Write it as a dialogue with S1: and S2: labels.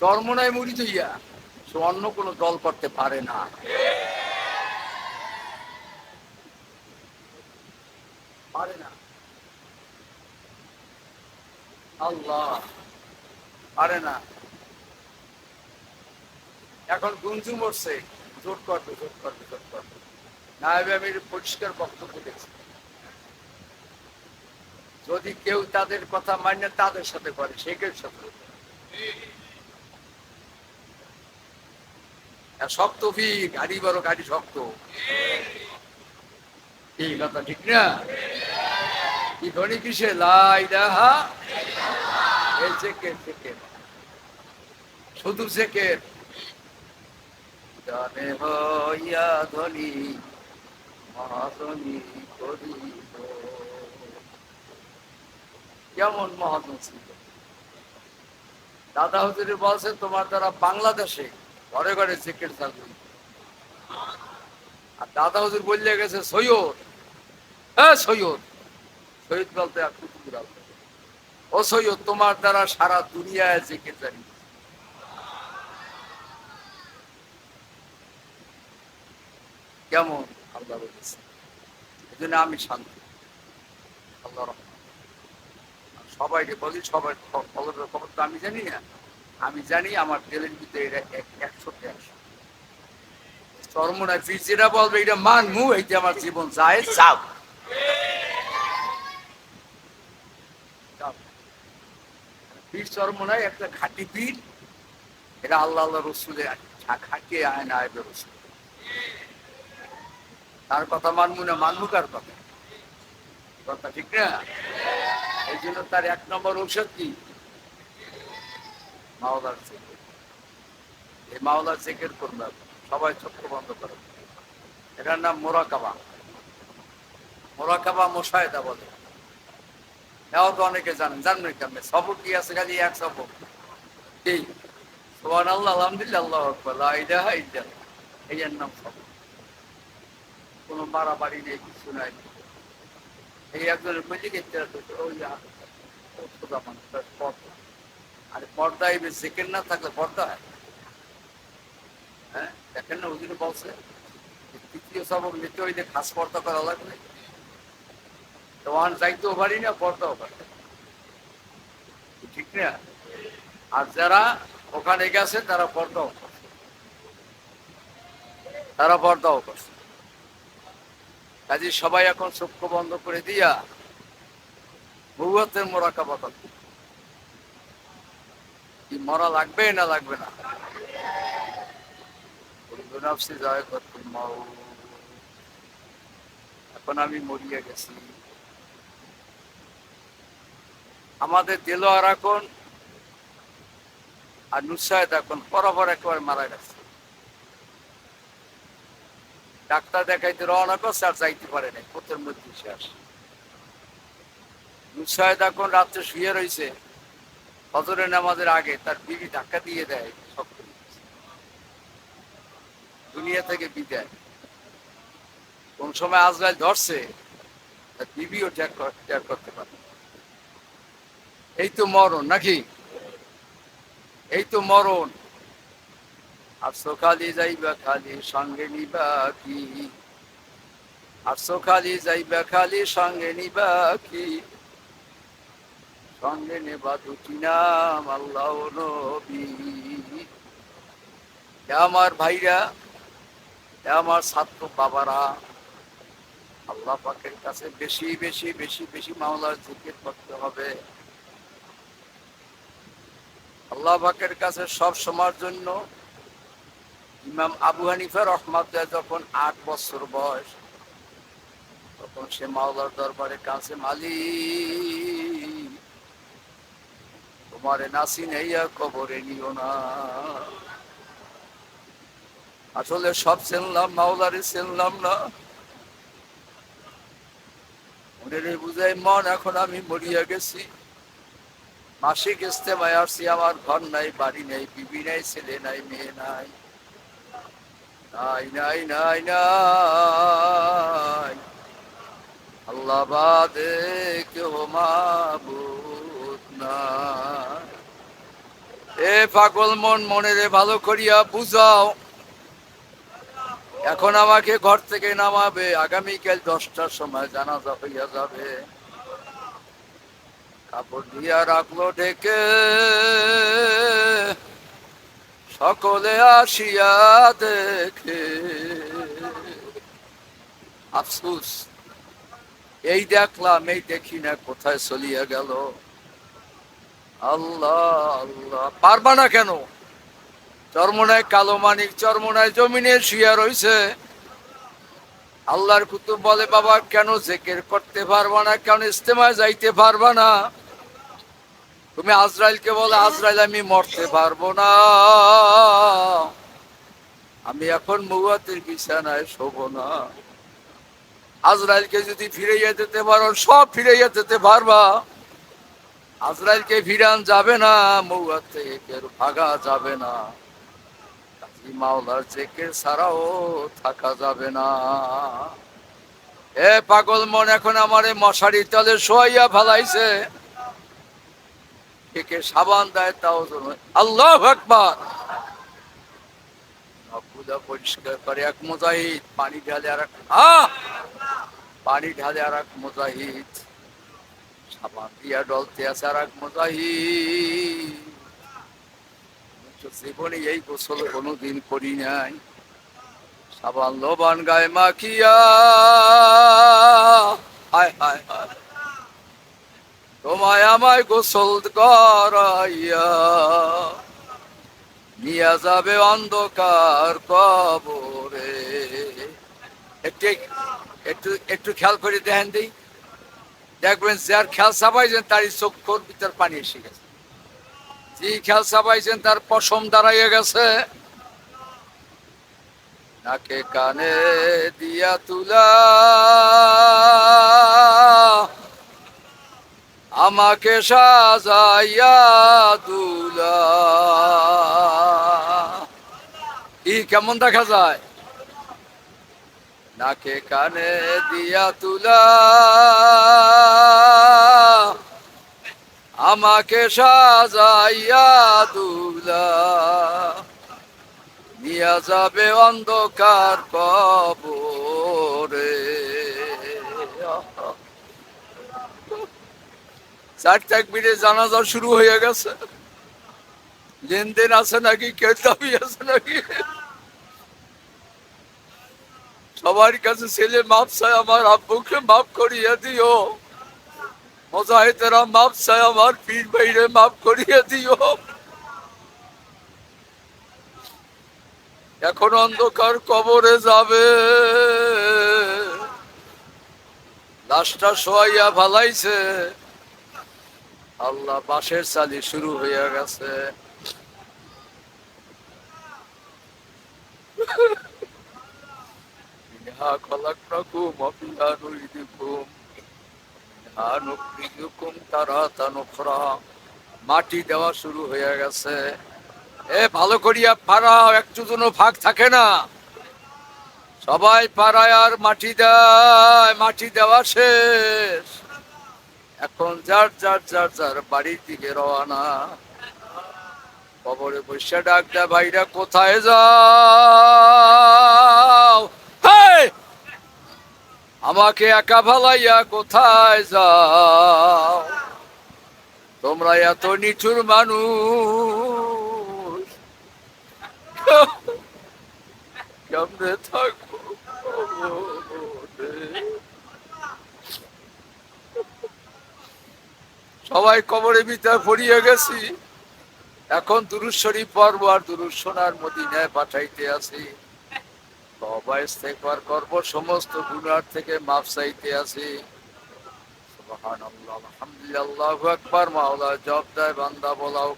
S1: চরমনায় মুড়ি হইয়া সে অন্য কোনো দল করতে পারে না। পারে না। আল্লাহ, পারে না। এখন গুঞ্জু মরছে, জোট করবে জোট করবে জোট করবে। নায়েব আমির পরিষ্কার বক্তব্য দিয়েছে। যদি কেউ তাদের কথা মানে তাদের সাথে করে শেখের সাথে আর শক্ত ফি গাড়ি বড়, গাড়ি শক্ত। এই কথা ঠিক না? কি ধনী কিসে? লাই রাহা শুধু চেকের জানে হইয়া ধনী মহাধনী করিব কেমন মহাজন ছিল দাদা হুজুরি বলছে, তোমার দ্বারা বাংলাদেশে ঘরে ঘরে চেকের চালু আর দাদা হুজুর বললে গেছে, সৈয়দ হ্যাঁ সৈয়দ সৈয়দ বলতে ও সৈয়দ, তোমার দ্বারা সারা দুনিয়ায় জেকে জানি। কেমন? আল্লাহ বলেছে। আমি শান্তি। আল্লাহ সবাইকে বলি, সবাই খ- খবরের খবর তো আমি জানি না। আমি জানি আমার তেলের ভিতরে এটা এক- একশোতে একশো চরমনায় ফির যেটা বলবে এটা মানমু এইটা আমার জীবন যায় চাপ পীর চরমনায় একটা খাঁটি পীর এটা আল্লাহ আল্লাহ রসুলের খাটিয়ে আয় না আয় রসুল। তার কথা মানবো না মানবো কার কথা? কথা ঠিক না? এই জন্য তার এক নম্বর ঔষধ কি? মাওলার চেকের এই মাওলার চেকের করবে সবাই চক্ষু বন্ধ করে। এটার নাম মোরাকাবা। মোরাকাবা মোশাহেদা বলে। এও তো অনেকে জানেন জানবেন কেমনে? সবর কি আছে? খালি এক সবর। কি? সোহান আল্লাহ আলহামদুলিল্লাহ আল্লাহ আকবর এই এর নাম সবর। কোনো মারামারি নেই কিছু নাই। এই একজনের বলি গেছে ওই সোজা মানুষ, তার পর্দা আর পর্দা এই সেকেন্ড না থাকলে পর্দা হয়। হ্যাঁ? দেখেন না ওদিকে বলছে তৃতীয় সবক নিতে হইলে খাস পর্দা করা লাগবে। পারি না, পর্দাও পারি ঠিক না? আর যারা ওখানে গেছে, তারা পর্দাও করছে। তারা পর্দাও করছে। কাজে সবাই এখন চক্ষু বন্ধ করে দিয়া ভূগতের মোরাকাবা করবে কি মরা লাগবে না লাগবে না? এখন আমি মরিয়া গেছি। আমাদের দেলোয়ার এখন আর নুসায়দ এখন বরাবর একেবারে মারা গেছে। ডাক্তার দেখাইতে রওনা করছে, আর যাইতে পারে নাই। পোতের মধ্যে শেষ নুসায়দ এখন রাত্রে শুয়ে রয়েছে ফজরের নামাজের আগে তার বিবি ধাক্কা দিয়ে দেয়, সব দুনিয়া থেকে বিদায়। কোন সময় আজরাইল ধরছে, তার বিবিও ত্যাগ করতে পারে। এই তো মরণ নাকি? এই তো মরণ। আর সকালে যাইবা খালি সঙ্গে নিবা কি? আর সকালে যাইবা খালি সঙ্গে নিবা কি? সঙ্গে নেবা দুটি নাম, আল্লাহ নবী। আমার ভাইরা আমার ছাত্র বাবারা, আল্লাহ পাকের কাছে বেশি বেশি বেশি বেশি মামলার জিকির করতে হবে। আল্লাহ পাকের কাছে সব সময়ের জন্য ইমাম আবু হানিফা রহমাতুল্লাহ যখন আট বছর বয়স, তখন সে মাওলার দরবারে কাছে মালিক। তোমারে নাসি নেইয়া কবরে নিও না। আসলে সব চিনলাম, মাওলারে চিনলাম না। মনের বুঝাই, মন, এখন আমি মরিয়া গেছি। মাসিক ইস্তেমায় আসছি, আমার ঘর নাই, বাড়ি নাই, বিবি নাই, ছেলে নাই, মেয়ে নাই। নাই নাই নাই নাই। আল্লাহ বাদে কেউ মাবুদ নাই। এ পাগল মন মনে রে, ভালো করিয়া বুঝাও। এখন আমাকে ঘর থেকে নামাবে, আগামীকাল দশটার সময় জানাজা হইয়া যাবে। কাপড় দিয়া রাখল ঢেকে, সকলে আসিয়া দেখে। আফসুস, এই দেখলাম, এই দেখি না কোথায় চলিয়া গেল। আল্লাহ আল্লাহ। পারবা না কেন? চরমনায় কালো মানিক, চরমনায় জমিনে শুয়ে রইছে। আল্লাহর কুতুব বলে, বাবা, কেন জেকের করতে পারবা না? কেন ইস্তেমায় যাইতে পারবা না? তুমি আজরাইলকে বলে, আজরাইল আমি মরতে পারব না। আমি এখন মৌয়াতের বিছানায় শোব না। আজরাইলকে যদি ফিরাইয়া দিতে পারো, সব ফিরাইয়া দিতে পারবা। আজরাইলকে ফিরান যাবে না মৌয়াত থেকে কেউ ভাগা যাবে না। কাজী মাওলার জেকের ছাড়াও থাকা যাবে না। এ পাগল মন, এখন আমারে মশারি তলে শোয়াইয়া ফেলাইছে। কে সাবান দেয়, তাও আল্লাহ আকবার। সবগুলা পরিষ্কার করে এক মুজাহিদ, পানি ঢালে আর এক পানি ঢালে আর এক মুজাহিদ। দিয়া ডলতে আছে আর এক তো জীবনে এই গোসল কোনোদিন করি নাই। সাবান লোবান গায়ে মাখিয়া। হায় হায় হায়। তোমায় আমায় গোসল করাইয়া। নিয়ে যাবে অন্ধকার কবরে। একটু একটু একটু খেয়াল করে দেখেন দিই। দেখবেন যার খেয়াল চাপাইছেন তারই চক্ষুর ভিতর পানি এসে গেছে। যে খেয়াল চাপাইছেন তার পশম দাঁড়াইয়া গেছে। নাকে কানে দিয়া তুলা। আমাকে সাজাইয়া দুলা ই, কেমন দেখা যায়? নাকে কানে দিয়া তুলা। আমাকে সাজাইয়া দুলা নিয়া যাবে অন্ধকার কবরে। চার তাকবিরে জানাজা শুরু হয়ে গেছে। লেনদেন আছে নাকি কেতাবি আছে নাকি? সবার কাছে ছেলে মাপ চায়, আমার আব্বুকে মাফ করিয়ে দিও। মজাহিদেরা মাপ চায় আমার, পীর ভাইরে মাফ করিয়ে দিও। এখন অন্ধকার কবরে যাবে। লাশটা শোয়াইয়া ভালাইছে আল্লাহ বাঁশের চালি শুরু হয়ে গেছে। মিনহা খলাকনাকুম ওয়া মাটি দেওয়া শুরু হয়ে গেছে। এ, ভালো করিয়া পাড়াও একটু কোনো ভাগ থাকে না। সবাই পাড়ায় আর মাটি দেয়, মাটি দেওয়া শেষ। এখন যার যার যার যার বাড়ির দিকে রওনা। কবরে বসে ডাক দেয়, ভাইরা, কোথায় যাও! আমাকে একা ভালাইয়া কোথায় যাও? তোমরা এত নিঠুর মানুষ। কেমনে থাকব? সবাই কবরে ভিতর পড়িয়ে গেছি। এখন দুরুশ্বরী পর্ব আর দুরুস সোনার মদিনায় পাঠাইতে আছি। তবা ইস্তেগফার করব। সমস্ত গুনার থেকে মাফ চাইতে আছি। সুবহানাল্লাহ, আলহামদুলিল্লাহ, আল্লাহু আকবার। মাওলা জব দেয়, বান্দা বলাও